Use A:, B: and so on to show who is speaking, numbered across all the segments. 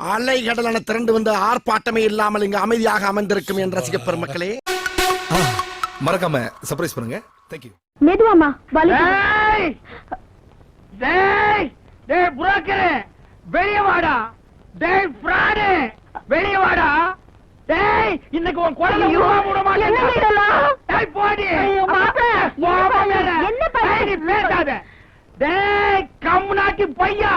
A: அலை கடலான திரண்டு வந்து ஆர்ப்பாட்டமே இல்லாமல் இங்கு அமைதியாக அமர்ந்திருக்கும் என் ரசிக பெருமக்களே
B: மறக்காம சர்ப்ரைஸ் பண்ணுங்க. தேங்க்யூ
C: மெதுவாமா வலி
D: டேய் டேய் டேய் புரோக்கரே வெளிய வாடா. டேய் ஃப்ராடு வெளிய வாடா. டேய் இன்னைக்கு உன் குரல உருவா விட மாட்டேன்? டேய் போடி.
C: என்ன பண்ண-
D: பேசாத டேய் கம்முனாட்டி பையா.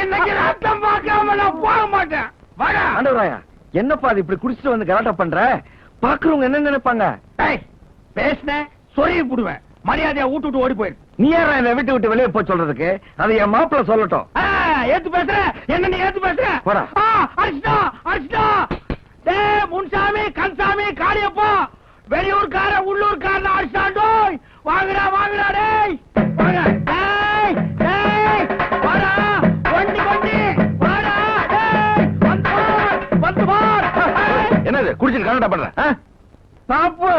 D: இன்னைக்கு ரத்தம் பார்க்காம நான் போக மாட்டேன். வாடா.
E: ஆண்டவராயா என்னப்பா அது இப்படி குடிச்சிட்டு வந்து கலாட்டா பண்ற? பாக்குறவங்க என்ன நினைப்பாங்க?
D: டேய் பேசுன சொருகி புடுவேன். மரியாதையா விட்டு விட்டு ஓடி போயிரு.
E: நீ யாரா என்ன வீட்டு விட்டு வெளியே போய் சொல்றதுக்கு? அது என் மாப்பிள்ள சொல்லட்டும்.
D: ஏத்து பேசுற. என்ன நீ ஏத்து பேசுற?
E: போடா.
D: அடிச்சிட்டா டேய் முன்சாமி கன்சாமி காளியப்பா வெளியூர்கார உள்ளூர்காரன அடிச்சாண்டோய் வாங்குடா வாங்குடா டேய். வாங்க.
E: என்னது? குடிச்சிட்டு கலாட்டா பண்ற ஆ?
D: தப்பு.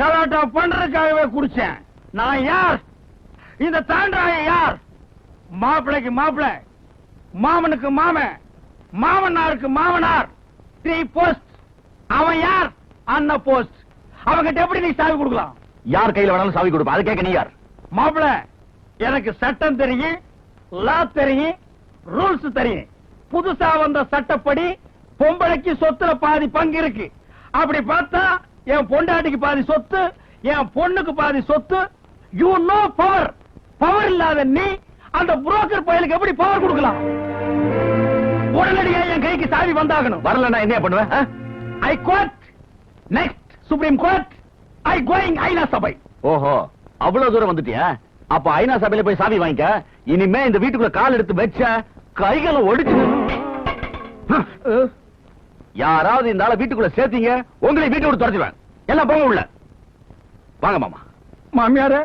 D: கலாட்டா பண்றதுக்காகவே குடிச்சேன். நான் யார்? இந்த தாண்டாய யார்? மாப்பிளைக்கு மாப்பிளை மாமனுக்கு மாமன் மாமனாருக்கு மாமனார். த்ரீ போஸ்ட் அவன் யார்? அண்ணா போஸ்ட் அவங்கிட்ட எப்படி நீ சாவி கொடுக்கலாம்?
E: யார் கையில வேணாலும் சாவி கொடுப்பா. அது கேட்க நீ யார்?
D: மாப்பிள எனக்கு சட்டம் தெரியும் லா தெரியும் ரூல்ஸ் தெரியும். புதுசா வந்த சட்டப்படி பொம்பளைக்கு சொத்துல பாதி பங்கு இருக்கு. அப்படி பார்த்தா என் பொண்டாட்டிக்கு பாதி சொத்து என் பொண்ணுக்கு பாதி சொத்து. யூ நோ பவர் பவர் இல்லாத நீ அந்த புரோக்கர் பயலுக்கு எப்படி பவர் கொடுக்கலாம்? உடனடியா என் கைக்கு சாவி வந்தாகணும்.
E: வரலன்னா என்ன பண்ணுவேன்?
D: I court next supreme court I going ஐநா சபை
E: ஓஹோ அவ்வளவு தூரம் வந்துட்டியா? அப்ப ஐநா சபையில போய் சாவி வாங்கிக்க. இனிமே இந்த வீட்டுக்குள்ள கால் எடுத்து வச்ச கைகளை ஒடிச்சு யாராவது இந்த ஆளை வீட்டுக்குள்ள சேர்த்தீங்க உங்களை வீட்டை விட்டு எல்லாம் போங்க உள்ள. வாங்க மாமா.
D: மாமியாரே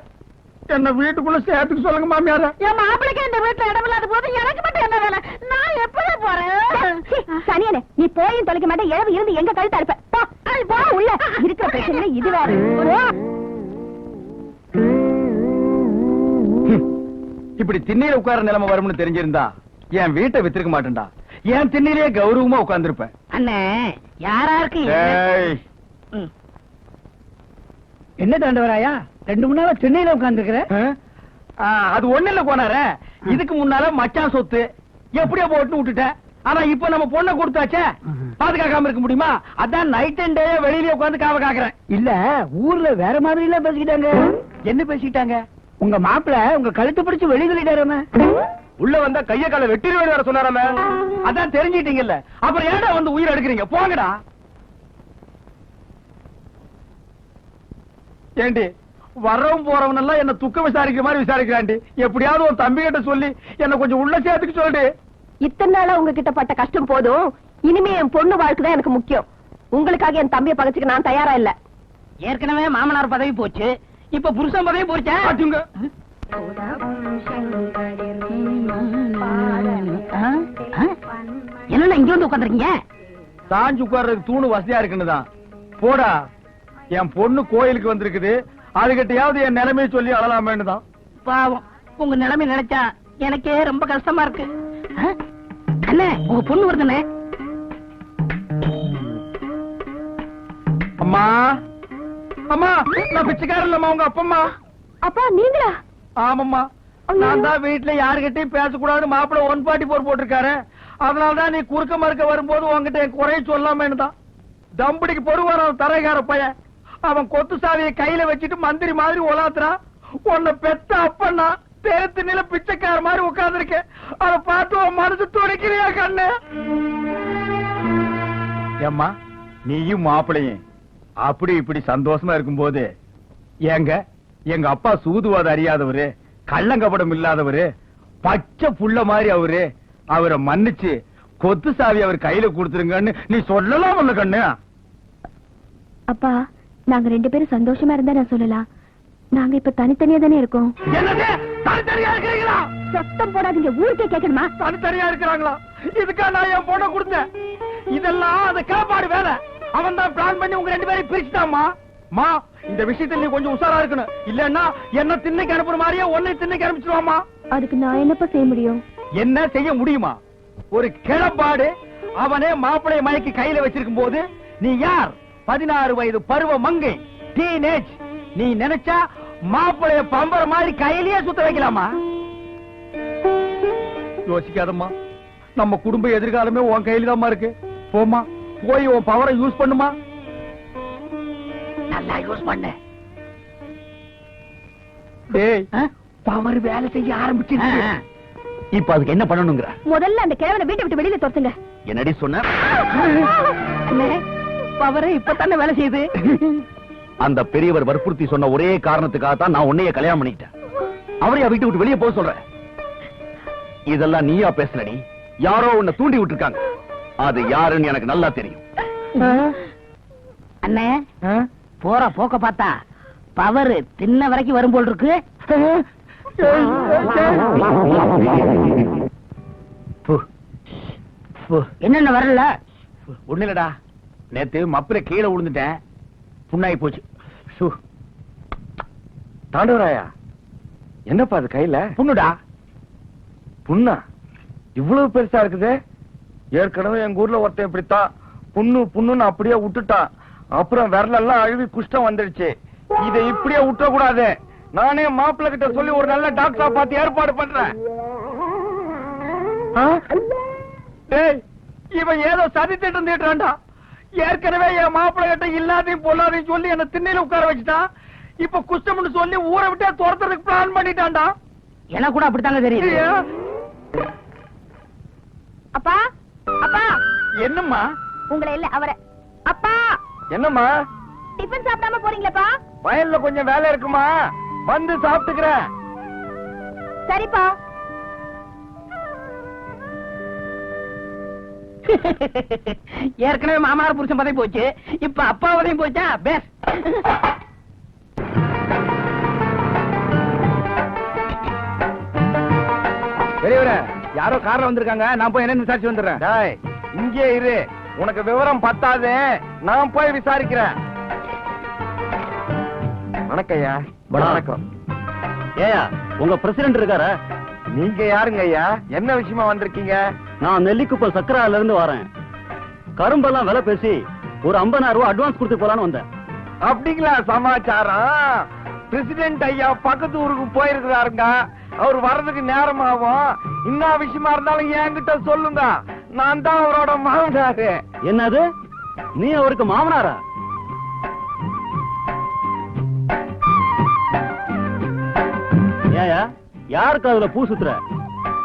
D: என்ன வீட்டுக்குள்ள சேர்த்துக்கு சொல்லுங்க மாமியாரே.
C: என் மாப்பிளைக்கு இந்த வீட்டுல இடம் இல்லாத போது எனக்கு மட்டும் என்ன வேலை? நான் எப்படி போறேன்? சனியனே நீ போயும் தொலைக்க மாட்டேன். இழவு இருந்து எங்க கழுத்தா இருப்ப. போ, உள்ள. இருக்கிற பிரச்சனை இது வேற.
E: இப்படி திண்ணையில உட்கார நிலைமை வரும்னு தெரிஞ்சிருந்தா என் வீட்டை வித்திருக்க மாட்டேன்டா. என் திண்ணையிலேயே கௌரவமா உட்கார்ந்திருப்பேன்
D: அண்ணே யாராருக்கு என்ன? தாண்டவராயா? ரெண்டு மூணு நாளா சென்னையில உட்கார்ந்துருக்கிற?
E: அது ஒண்ணு இல்ல போனாரே
D: இதுக்கு முன்னால மச்சான் சொத்து. எப்படியோ போட்டு விட்டுட்டேன் ஆனா இப்ப நம்ம பொண்ணை கொடுத்தாச்சே பாதுகாக்காம இருக்க முடியுமா? அதான் நைட் அண்ட் டே வெளியில உட்கார்ந்து காவ காக்குறேன். இல்ல ஊர்ல வேற மாதிரி எல்லாம் பேசிக்கிட்டாங்க. என்ன பேசிக்கிட்டாங்க? உங்க மாப்பிள உங்க கழுத்து பிடிச்சு வெளிய சொல்லிட்டாராம
E: உள்ள வந்தா கைய கால வெட்டிடுவேன் வேற சொன்னாராமே.
D: அதான் தெரிஞ்சிட்டீங்கல்ல. அப்புறம் ஏன்டா வந்து உயிர் எடுக்கிறீங்க? போங்கடா. ஏண்டி வர்றவன் போறவன் எல்லாம் என்ன துக்க விசாரிக்கிற மாதிரி விசாரிக்கிறாண்டி. எப்படியாவது உன் தம்பி கிட்ட சொல்லி என்ன கொஞ்சம் உள்ள சேர்த்துக்க சொல்லுடி
C: இத்தனை நாளா உங்ககிட்ட பட்ட கஷ்டம் போதும். இனிமே என் பொண்ணு வாழ்க்கை தான் எனக்கு முக்கியம். உங்களுக்காக என் தம்பியை பகச்சுக்க நான் தயாரா இல்ல.
F: ஏற்கனவே மாமனார் பதவி போச்சு. இப்ப புருஷன் பதவி போச்சா? என்ன இங்க வந்து உட்காந்துருக்கீங்க
D: சாஞ்சு உட்கார்றதுக்கு தூணு வசதியா இருக்குன்னு தான் போடா என் பொண்ணு கோயிலுக்கு வந்திருக்குது. அதுகிட்டயாவது என் நிலைமையை சொல்லி அழலாமேன்னு தான்
F: பாவம் உங்க நிலைமை நினைச்சா எனக்கே ரொம்ப கஷ்டமா இருக்கு? அண்ணே உங்க பொண்ணு வருதுண்ணே.
D: அம்மா அம்மா நான் பிச்சைக்காரன் இல்லம்மா உங்க அப்பம்மா.
C: அப்பா நீங்களா?
D: ஆமாம்மா. நான் தான் வீட்டுல யாருகிட்டயும் பேசக்கூடாது மாப்பிள்ள ஒன் பார்ட்டி போர் போட்டிருக்காரு. அதனால தான் நீ குறுக்க மறுக்க வரும்போது உன்கிட்ட என் குறைய சொல்லாமேன்னு தான். தம்படிக்கு பொறுவான தரகார பையன். அவன் கொத்து சாவியை கையில வச்சுட்டு மந்திரி மாதிரி உலாத்துறான் உன்னை பெத்த அப்பன்னா தேர்த்து நில பிச்சைக்கார மாதிரி உட்கார்ந்துருக்கேன் அதை பார்த்து உன் மனசு துடைக்கிறியா கண்ணு? ஏம்மா நீயும் மாப்பிள்ளையும் அப்படி இப்படி சந்தோஷமா இருக்கும்போது ஏங்க எங்க அப்பா சூதுவாத அறியாதவரு கள்ளங்கபடம் இல்லாதவரு பச்சை புள்ள மாதிரி அவரு. அவரை மன்னிச்சு கொத்து சாவி அவர் கையில கொடுத்துருங்கன்னு நீ சொல்லலாம் ஒண்ணு கண்ணு.
C: அப்பா நாங்க ரெண்டு பேரும் சந்தோஷமா இருந்தா நான் சொல்லலாம். நாங்க இப்ப தனித்தனியா தானே இருக்கோம். சத்தம் போடாதீங்க ஊருக்கே கேட்கணுமா?
D: தனித்தனியா இருக்கிறாங்களா? இதுக்கா நான் என் பொண்ணை கொடுத்தேன். இதெல்லாம் அந்த கேப்பாடு வேலை. அவன் தான் பிளான் பண்ணி உங்க ரெண்டு பேரையும் பிரிச்சுட்டாமா மா இந்த விஷயத்துல நீ கொஞ்சம் உஷாரா இருக்கணும். இல்லன்னா என்ன திண்ணைக்கு அனுப்புற மாதிரியே உன்னை திண்ணைக்கு அனுப்பிச்சிருவாமா
C: அதுக்கு நான் என்னப்பா செய்ய முடியும்?
D: என்ன செய்ய முடியுமா? ஒரு கிளப்பாடு அவனே மாப்பிளைய மயக்கி கையில வச்சிருக்கும் போது நீ யார்? பதினாறு வயது பருவ மங்கை டீனேஜ் நீ நினைச்சா மாப்பிளைய பம்பர மாதிரி கையிலேயே சுத்த வைக்கலாமா? யோசிக்காதம்மா. நம்ம குடும்ப எதிர்காலமே உன் கையில தான்மா இருக்கு. போமா போய் உன் பவரை யூஸ் பண்ணுமா
F: நல்லா யூஸ் பண்ணு
D: டேய்.
F: ஆ?
D: பவர் வேலை செய்ய ஆரம்பிச்சிருச்சு.
E: இப்ப அதுக்கு என்ன பண்ணணுங்கிற?
C: முதல்ல அந்த கிழவனை வீட்டை விட்டு வெளியில துரத்துங்க.
E: என்னடி சொன்ன?
F: பவரு இப்பதானே வேலை செய்யுது.
E: அந்த பெரியவர் வற்புறுத்தி சொன்ன ஒரே காரணத்துக்காக தான் நான் உன்னைய கல்யாணம் பண்ணிக்கிட்டேன். அவரையா விட்டு விட்டு வெளியே போக சொல்றேன் இதெல்லாம் நீயா பேசலடி. யாரோ உன்னை தூண்டி விட்டுருக்காங்க. அது யாருன்னு எனக்கு நல்லா தெரியும்.
F: அண்ணே போற போக்க பார்த்தா பவர் தின்ன வரைக்கும் வரும் போல் இருக்கு. என்னென்ன வரல?
E: ஒண்ணு இல்லடா. நேத்து மப்பில கீழே விழுந்துட்டேன் புண்ணாகி போச்சு. சு.
D: தாண்டவராயா? என்னப்பா அது கையில?
E: புண்ணுடா.
D: புண்ணா? இவ்வளவு பெருசா இருக்குது? ஏற்கனவே எங்க ஊர்ல ஒருத்தன் இப்படித்தான். புண்ணு புண்ணுன்னு அப்படியே விட்டுட்டான். அப்புறம் விரலெல்லாம் அழுவி குஷ்டம் வந்துடுச்சு இதை இப்படியே விட்ட கூடாது நானே மாப்பிள்ளை கிட்ட சொல்லி ஒரு நல்ல டாக்டரா பார்த்து ஏற்பாடு பண்றேன். இவன் ஏதோ சதி திட்டம் தீட்டுறான்டா. ஏற்கனவே என் மாப்பிள்ளை கிட்ட இல்லாதையும் பொல்லாதையும் சொல்லி என்ன திண்ணையில உட்கார வச்சுட்டான். இப்ப குஷ்டம்னு சொல்லி ஊரை விட்டே துரத்துறதுக்கு பிளான் பண்ணிட்டான்டா.
F: எனக்கு கூட அப்படித்தாங்க தெரியுது?
D: ஐயா.
C: அப்பா அப்பா.
D: என்னம்மா?
C: உங்களை இல்ல அவரை. அப்பா!
D: என்னம்மா?
C: டிஃபன் சாப்பிடாம போறீங்களப்பா?
D: வயல்ல கொஞ்சம் வேலை இருக்குமா? வந்து சாப்பிட்டுக்கிறேன்.
C: சரிப்பா.
F: ஏற்கனவே மாமனார் புருஷன் பதவி போச்சு. இப்ப அப்பா பதவி போச்சா? பேஸ்.
D: பெரியவரே யாரோ கார்ல வந்திருக்காங்க. நான் போய் என்ன விசாரிச்சு வந்துடுறேன். டேய் இங்கே இரு. உனக்கு விவரம் பத்தாது நான் போய் விசாரிக்கிறேன். வணக்கம். ஐயா வணக்கம்.
E: ஏயா உங்க பிரசிடென்ட் இருக்காரா?
D: நீங்க யாருங்க ஐயா என்ன விஷயமா வந்திருக்கீங்க?
E: நான் நெல்லிக்குப்பம் சக்கரால இருந்து வரேன். கரும்பெல்லாம் விலை பேசி ஒரு 50000 ரூபாய் அட்வான்ஸ் கொடுத்து போலான்னு வந்தேன்.
D: அப்படிங்களா சமாச்சாரம். பிரசிடென்ட் ஐயா பக்கத்து ஊருக்கு போயிருக்கிறாருங்க. அவர் வர்றதுக்கு நேரம் ஆகும் என்ன விஷயமா இருந்தாலும் என்கிட்ட சொல்லுங்க. நான் தான் அவரோட மாமனாரு.
E: என்னது? நீ அவருக்கு மாமனாரா? ஏயா யாருக்கு அதுல பூ சுத்துற?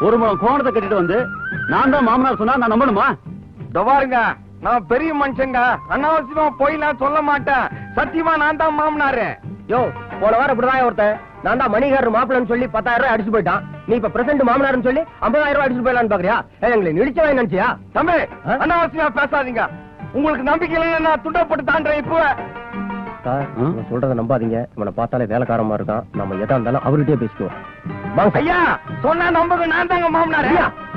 E: ஒரு முழம் கோணத்தை கட்டிட்டு வந்து நான் தான் மாமனார் சொன்னா நான் நம்பணுமா?
D: இதோ பாருங்க நான் பெரிய மனுஷங்க. அனாவசியமா போய் நான் சொல்ல மாட்டேன். சத்தியமா நான் தான் மாமனாரு.
G: யோ போன வாரம் இப்படிதான் ஒருத்தன். நான் தான் மணிகாரர் மாப்பிள்ளன்னு சொல்லி பத்தாயிரம் ரூபாய் அடிச்சு போயிட்டான். நீ இப்ப பிரசன்ட் மாமனார்னு சொல்லி ஐம்பதாயிரம் ரூபாய் அடிச்சு போயிடலான்னு பாக்குறியா? எங்களை நிடிச்சவன் நினைச்சியா?
D: தம்பி
G: ஆ?
D: அனாவசியமா பேசாதீங்க. உங்களுக்கு நம்பிக்கை இல்லைன்னா நான் துண்டப்பட்டு தாண்டேன் இப்போ
G: சார் சொல்றத நம்பாதீங்க. இவனை பார்த்தாலே வேலைக்காரமா இருக்கான். நம்ம எதா இருந்தாலும் அவர்கிட்டயே பேசிக்குவோம். வாங்க.
D: ஐயா சொன்னா நம்புங்க. நான் தாங்க மாமனாரு.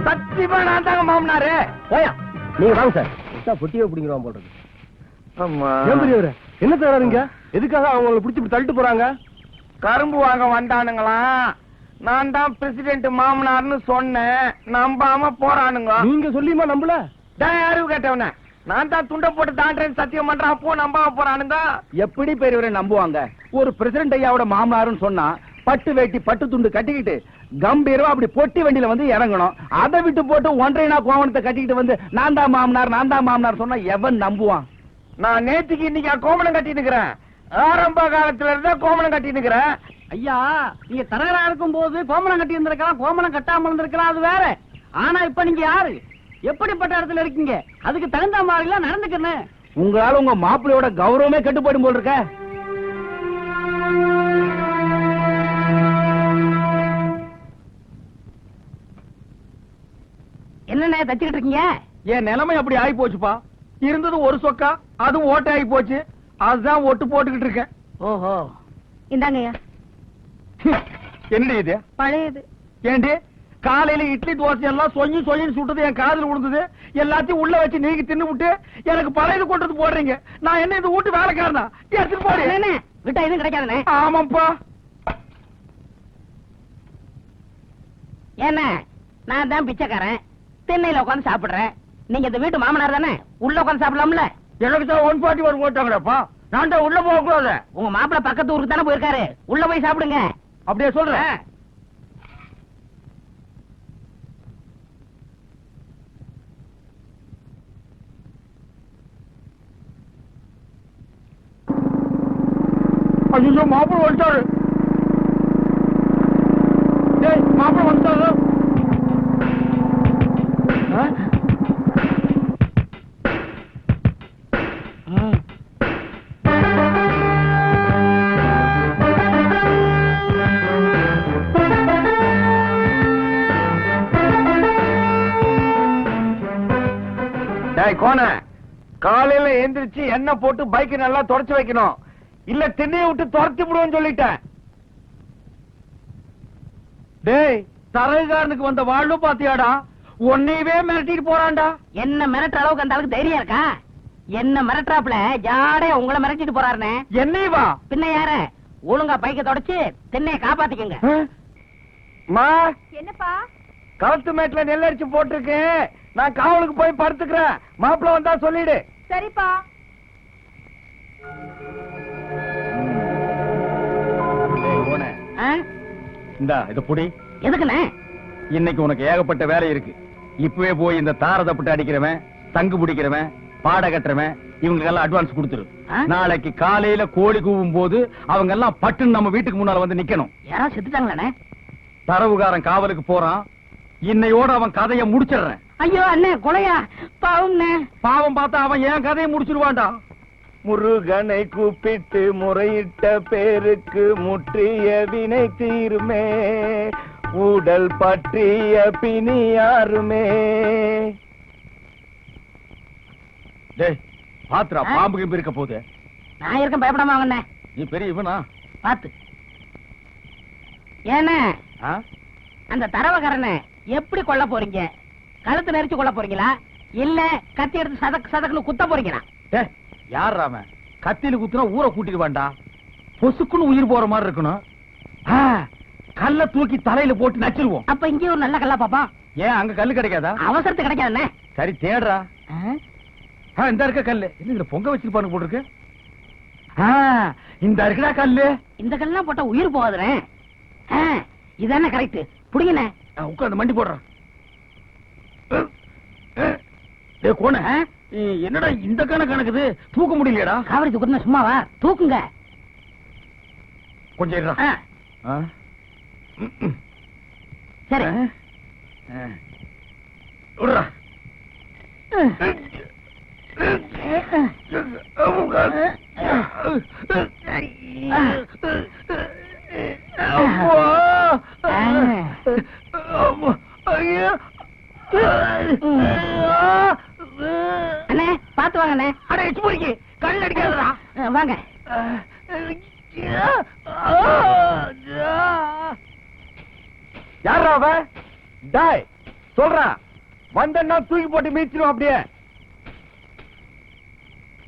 D: சத்தியமா நான் தாங்க மாமனாரு.
G: போயா நீங்க வாங்க சார். பொட்டியே பிடிங்கிறோம் இருக்கு.
D: ஆமா
G: பெரியவரே. என்ன தராருங்க எதுக்காக அவங்களை பிடிச்சி இப்படி தள்ளிட்டு போறாங்க?
D: கரும்பு வாங்க வந்தானுங்களாம் நான் தான் பிரசிடென்ட் மாமனார்னு சொன்னேன். நம்பாம போறானுங்க.
G: நீங்க சொல்லியுமா நம்பல?
D: டேய், அறிவு கேட்டவன. நான் தான் துண்டை போட்டு தாண்டேன்னு சத்தியம் பண்றேன். அப்போ நம்பாம போறானுங்க. எப்படி பெரியவரை நம்புவாங்க? ஒரு பிரசிடென்ட் ஐயாவோட மாமனாருன்னு சொன்னா பட்டு வேட்டி பட்டு துண்டு கட்டிக்கிட்டு கம்பீரமா அப்படி பொட்டி வண்டியில வந்து இறங்கணும். அதை விட்டு போட்டு ஒன்றை நான் கோவணத்தை கட்டிக்கிட்டு வந்து நான் தான் மாமனார் நான் தான் மாமனார் சொன்னா எவன் நம்புவான்? நான் நேற்றுக்கு இன்னைக்கு கோமணம் கட்டிட்டு இருக்கிறேன் ஆரம்ப காலத்துல இருந்தா கோமணம் கட்டிட்டு இருக்கிறேன்
F: ஐயா நீங்க தரகரா இருக்கும் போது கோமணம் கட்டி இருந்திருக்கலாம் கோமணம் கட்டாம இருந்திருக்கலாம் அது வேற. ஆனா இப்ப நீங்க யாரு? எப்படிப்பட்ட இடத்துல இருக்கீங்க? அதுக்கு தகுந்த மாதிரி எல்லாம் நடந்துக்கணும்
D: உங்களால உங்க மாப்பிள்ளையோட கௌரவமே கெட்டு போயிடும் போல் இருக்க.
F: என்னண்ணே தச்சுக்கிட்டு இருக்கீங்க?
D: என் நிலைமை அப்படி ஆகி போச்சுப்பா இருந்தது ஒரு சொக்கா அதுவும் ஓட்டை ஆகி போச்சு. அதுதான் ஒட்டு போட்டுக்கிட்டு இருக்கேன்.
F: ஓஹோ.
C: இந்தாங்கய்யா
D: என்னடி இது?
C: பழையது.
D: ஏண்டி? காலையில இட்லி தோசை எல்லாம் சொஞ்சு சொஞ்சு சுட்டது என் காதுல விழுந்தது எல்லாத்தையும் உள்ள வச்சு நீங்க தின்னு விட்டு எனக்கு பழையது கொண்டு வந்து போடுறீங்க. நான் என்ன இந்த வீட்டு வேலைக்காரனா? எடுத்துட்டு போடு.
F: விட்டா எதுவும் கிடைக்காதுண்ணே.
D: ஆமாப்பா
F: ஏண்ணே நான் தான் பிச்சைக்காரன். திண்ணையில உட்காந்து சாப்பிடுறேன். நீங்க இந்த வீட்டு மாமனார் தானே? உள்ள உட்காந்து சாப்பிடலாம்ல?
D: எனக்கு தான் ஒன் ஃபார்ட்டி ஒன் போட்டாங்களேப்பா நான் தான் உள்ள போக கூடாது
F: உங்க மாப்பிள்ளை பக்கத்து ஊருக்கு தானே போயிருக்காரு. உள்ள போய் சாப்பிடுங்க.
D: அப்படியே சொல்றேன். ஐயோ மாப்பிள்ள வந்துட்டாரு. மாப்பிள்ள வந்துட்டாரு? கோண காலையில எந்திரிச்சு எண்ணெய் போட்டு பைக் நல்லா தொடச்சு வைக்கணும். இல்ல திண்ணைய விட்டு துரத்தி விடுவேன்னு சொல்லிட்டேன். டேய் தரகுகாரனுக்கு வந்த வாழ்வு பாத்தியாடா? உன்னையவே மிரட்டிட்டு போறான்டா.
F: என்ன மிரட்டுற அளவுக்கு அந்த அளவுக்கு தைரியம் இருக்கா? என்ன மிரட்டுறாப்ல ஜாடைய உங்களை மிரட்டிட்டு போறாருனே.
D: என்னைய வா
F: பின்ன யார? ஒழுங்கா பைக்க தொடச்சு திண்ணைய காப்பாத்திக்கங்க.
D: மா?
C: என்னப்பா?
D: களத்து மேட்ல நெல் அரிச்சு போட்டிருக்கேன். நான் காவலுக்கு போய் படுத்துக்கிறேன். மாப்பிள்ள வந்தா சொல்லிடு.
C: சரிப்பா.
D: டேய், கோண,
F: ஆ?
D: இந்தா இத புடி.
F: எதுக்குண்ணே?
D: இன்னைக்கு உனக்கு ஏகப்பட்ட வேலை இருக்கு. இப்பவே போய் இந்த தாரதப்பட்டு அடிக்கிறவன் தங்கு பிடிக்கிறவன் பாட கட்டுறவன் இவங்களுக்கு எல்லாம் அட்வான்ஸ் கொடுத்துரு? நாளைக்கு காலையில கோழி கூவும் போது அவங்க எல்லாம் பட்டுன்னு நம்ம வீட்டுக்கு முன்னால வந்து நிக்கணும்.
F: யாராவது செத்துட்டாங்களாண்ணே?
D: தரவுகாரன் காவலுக்கு போறான். இன்னையோட அவன் கதையை முடிச்சிடுறேன்.
F: ஐயோ அண்ணே கொலையா? பாவம்ண்ணே.
D: பாவம் பார்த்தா அவன் என் கதையை முடிச்சிருவான்டா முருகனை கூப்பிட்டு முறையிட்ட பேருக்கு முற்றிய வினை தீருமே. உடல் பற்றிய பிணி யாருமே. டேய் பாத்துரா? பாம்பு கிம்பு இருக்க போகுது.
F: நான் இருக்கேன் பயப்படாம வாங்கண்ணே.
D: நீ பெரிய இவனா?
F: பாத்து.
D: ஆ?
F: அந்த தரவகரனை எப்படி கொல்ல போறீங்க? கழுத்து நெரிச்சு கொல்ல போறீங்களா? இல்ல கத்தி எடுத்து சதக் சதக்குன்னு குத்த போறீங்களா?
D: டேய் யார் அவன் கத்தியில குத்துனா ஊரை கூட்டிட்டு வேண்டா. பொசுக்குன்னு உயிர் போற மாதிரி இருக்கணும். ஆ, கல்ல தூக்கி தலையில போட்டு நச்சிருவோம்.
F: அப்ப இங்கே ஒரு நல்ல கல்லா பாப்பா.
D: ஏன் அங்க கல்லு கிடைக்காதா?
F: அவசரத்துக்கு கிடைக்காதுண்ணே.
D: சரி தேடுறா. இந்த இருக்க கல்லு. என்ன இதுல பொங்க வச்சிருப்பானு போட்டுருக்கு? ஆ, இந்த இருக்குடா கல்லு.
F: இந்த கல்லாம் போட்டா உயிர் போகாதுண்ணே. ஆ, இதானே கரெக்ட் புடிங்கண்ணே.
D: ஆ, உட்கார்ந்து மண்டி போடுறான் கோண? என்னடா இந்த கண கணக்குது? தூக்க முடியலையடா.
F: காவடி தூக்குறது சும்மாவா தூக்குங்க.
D: கொஞ்சம்.
F: சரி.
D: விடுறா. அம்மா.
F: அண்ணே பாத்து வாங்கண்ணே
D: அட, எச்சு பொறுக்கி. கல் அடிக்காதடா.
F: வாங்க.
D: யாரா அவ? டாய் சொல்றா. வந்தன்னா தூக்கி போட்டு மீச்சிரும் அப்படியே.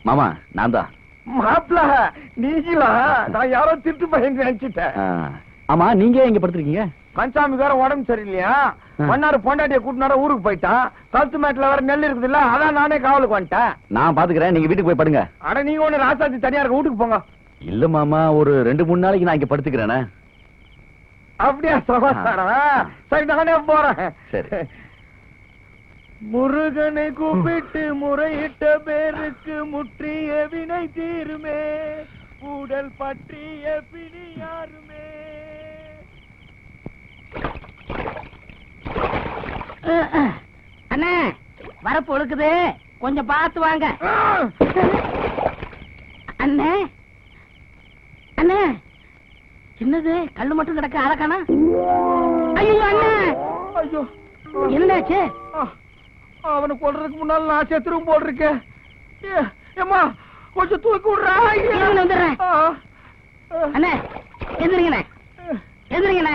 E: மாமா நான் தான்.
D: மாப்பிள நீங்களா நான் யாரோ திட்டு பையன் நினைச்சிட்டேன்.
E: ஆமா நீங்க எங்க படுத்திருக்கீங்க?
D: கன்சாமி வேற உடம்பு சரியில்லையா. மன்னாரு பொண்டாட்டிய கூட்டினார ஊருக்கு போயிட்டான் கழுத்து மேட்ல வேற நெல் இருக்குது இல்ல அதான் நானே காவலுக்கு வந்துட்டேன்.
E: நான் பாத்துக்கிறேன் நீங்க வீட்டுக்கு போய் படுங்க.
D: அட நீங்க ஒண்ணு ராசாத்தி தனியா இருக்க வீட்டுக்கு போங்க.
E: இல்ல மாமா ஒரு ரெண்டு மூணு நாளைக்கு நான் இங்க படுத்துக்கிறேனே.
D: அப்படியா சமாச்சாரம் சரி நானே போறேன்.
E: சரி.
D: முருகனை கூப்பிட்டு முறையிட்ட பேருக்கு முற்றிய வினை தீருமே. உடல் பற்றிய பிணி யாருமே.
F: அண்ணே வரப்பு ஒழுக்குது. கொஞ்சம் பார்த்து வாங்க. அண்ணே அண்ணே. என்னது கல்லு மட்டும் கிடக்கு அழகானா ஐயோ அண்ணே.
D: ஐயோ.
F: என்னாச்சு?
D: அவனை கொல்றதுக்கு முன்னால நான் செத்துரும் போட்டிருக்கேன் கொஞ்சம் தூக்கி விடுறா.
F: வந்துடுறேன். அண்ணே எந்திரிங்கண்ணே. எந்திரிங்கண்ணே.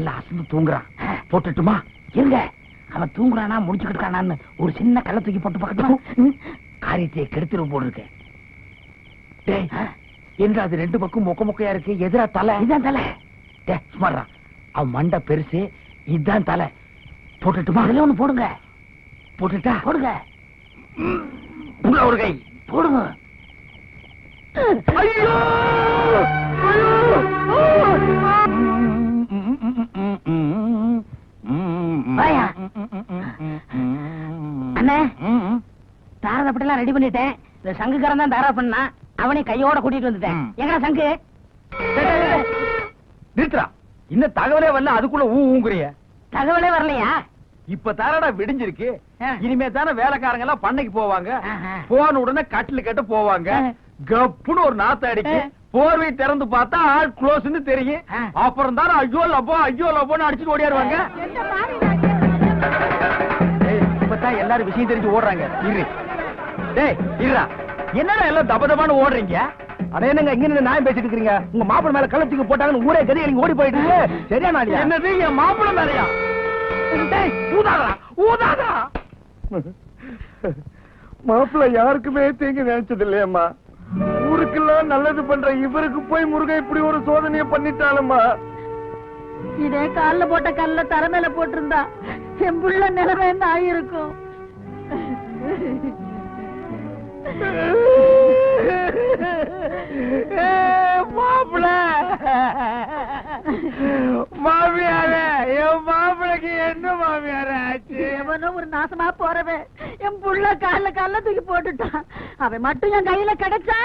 D: ஐயோ, அம்மா
F: அசந்து தூங்குறான். போட்டுட்டுமா? இருங்க. அவன் தூங்குறானா முடிச்சுக்கிட்டு இருக்கானான்னு ஒரு சின்ன கள்ள தூக்கி போட்டு பார்க்கட்டும் காரியத்தை கெடுத்துரும் போல் இருக்கு எங்க அது ரெண்டு பக்கம் மொக்க மொக்கையா இருக்கு. எதிரா தலை? இதான் தலை. டே சுமாரா அவன் மண்டை பெருசு. இதான் தலை. போட்டுட்டுமா? அதுல ஒண்ணு போடுங்க. போட்டுட்டா? போடுங்க. ஒரு கை. போடுங்க. ஐயோ! வாயா. அண்ணே தாரதப்பட்டெல்லாம் ரெடி பண்ணிட்டேன். இந்த சங்குக்காரன் தான் தாரா பண்ணா. அவனை கையோட கூட்டிட்டு வந்துட்டேன். எங்கடா சங்கு?
D: நிறுத்துறா இன்னும் தகவலே வரல அதுக்குள்ள ஊ ஊங்குறிய.
F: தகவலே வரலையா?
D: இப்ப தானடா விடிஞ்சிருக்கு. இனிமே தானே வேலைக்காரங்க எல்லாம் பண்ணைக்கு போவாங்க. போன உடனே கட்டில் கட்ட போவாங்க. கப்புன்னு ஒரு நாத்த அடிக்கு. போர்வை திறந்து பார்த்தா ஆள் க்ளோஸ்னு தெரியும். அப்புறம் தானே ஐயோ லப்போ ஐயோ லப்போன்னு அடிச்சுட்டு ஓடியாருவாங்க. இப்பதான் எல்லாரும் விஷயம் தெரிஞ்சு ஓடுறாங்க. இரு. டேய் இருடா. என்னடா எல்லாம் தப தபான்னு ஓடுறீங்க?
H: அட என்னங்க இங்க நின்னு நியாயம் பேசிட்டு இருக்கீங்க உங்க மாப்பிள்ளை மேல கள்ளத்துக்கு போட்டாங்கன்னு ஊரே கறி நீங்க ஓடி போயிட்டு. சரியா நாளியா
D: என்னது என் மாப்பிள்ளை மேலையா? டேய் ஊதாதடா ஊதாதடா.
H: மாப்பிள்ளை யாருக்குமே தீங்கு நினைச்சது இல்லையம்மா ஊருக்கெல்லாம் நல்லது பண்ற இவருக்கு போய் முருகன் இப்படி ஒரு சோதனையை பண்ணிட்டாலம்மா
I: இதே கால்ல போட்ட கல்ல தர மேல போட்டிருந்தா என் புள்ள நிலைமை என்ன ஆயிருக்கும்
D: மாப்பிள! மாமியார என் மாப்பிளைக்கு என்ன மாமியார ஆச்சு?
I: எவனோ ஒரு நாசமா போறவன் என் புள்ள கால்ல கால்ல தூக்கி போட்டுட்டான். அவன் மட்டும் என் கையில கிடைச்சா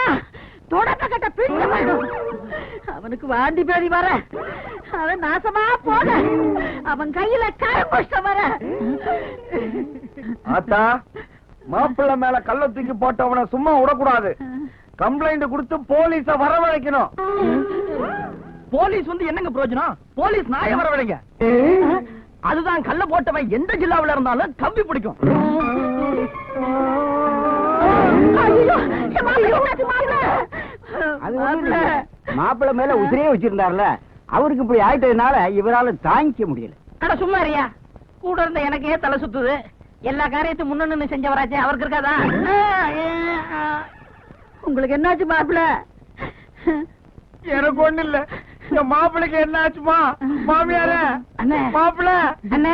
I: தொடக்க கட்ட பிடிச்ச போயிடும். அவனுக்கு வாண்டி பேதி வர. அவன் நாசமா போன அவன் கையில கரும்புஷ்ட வர.
H: ஆத்தா மாப்பிள்ளை மேல கள்ள தூக்கி போட்டவனை சும்மா விடக்கூடாது. கம்ப்ளைண்ட் கொடுத்து போலீஸ வரவழைக்கணும்.
D: போலீஸ் வந்து என்னங்க பிரயோஜனம்? போலீஸ் நாய வரவில்லைங்க அதுதான் கல்ல போட்டவன் எந்த ஜில்லாவுல இருந்தாலும் கம்பி பிடிக்கும்.
I: மாப்பிள்ளை மாப்பிள்ளை?
F: மாப்பிள்ளை மேல உதிரையே வச்சிருந்தாருல. அவருக்கு இப்படி ஆயிட்டதுனால இவரால தாங்கிக்க முடியல.
I: அட சும்மா இருயா கூட இருந்த எனக்கே தலை சுத்துது. எல்லா காரியத்தையும் முன்ன நின்னு செஞ்சவராச்சே. அவருக்கு இருக்காதா? உங்களுக்கு என்னாச்சு மாப்பிள்ள?
D: எனக்கு ஒண்ணு இல்ல. என் மாப்பிளைக்கு என்ன ஆச்சுமா மாமியார?
I: அண்ணே.
D: மாப்பிள
I: அண்ணே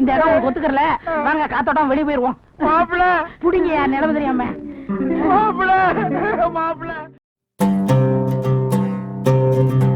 I: இந்த இடம் ஒத்துக்கறல. வாங்க காத்தோட்டம் வெளியே போயிருவோம்.
D: மாப்பிள
I: புடிங்க நிலவு தெரியாம.
D: மாப்பிள மாப்பிள Thank you.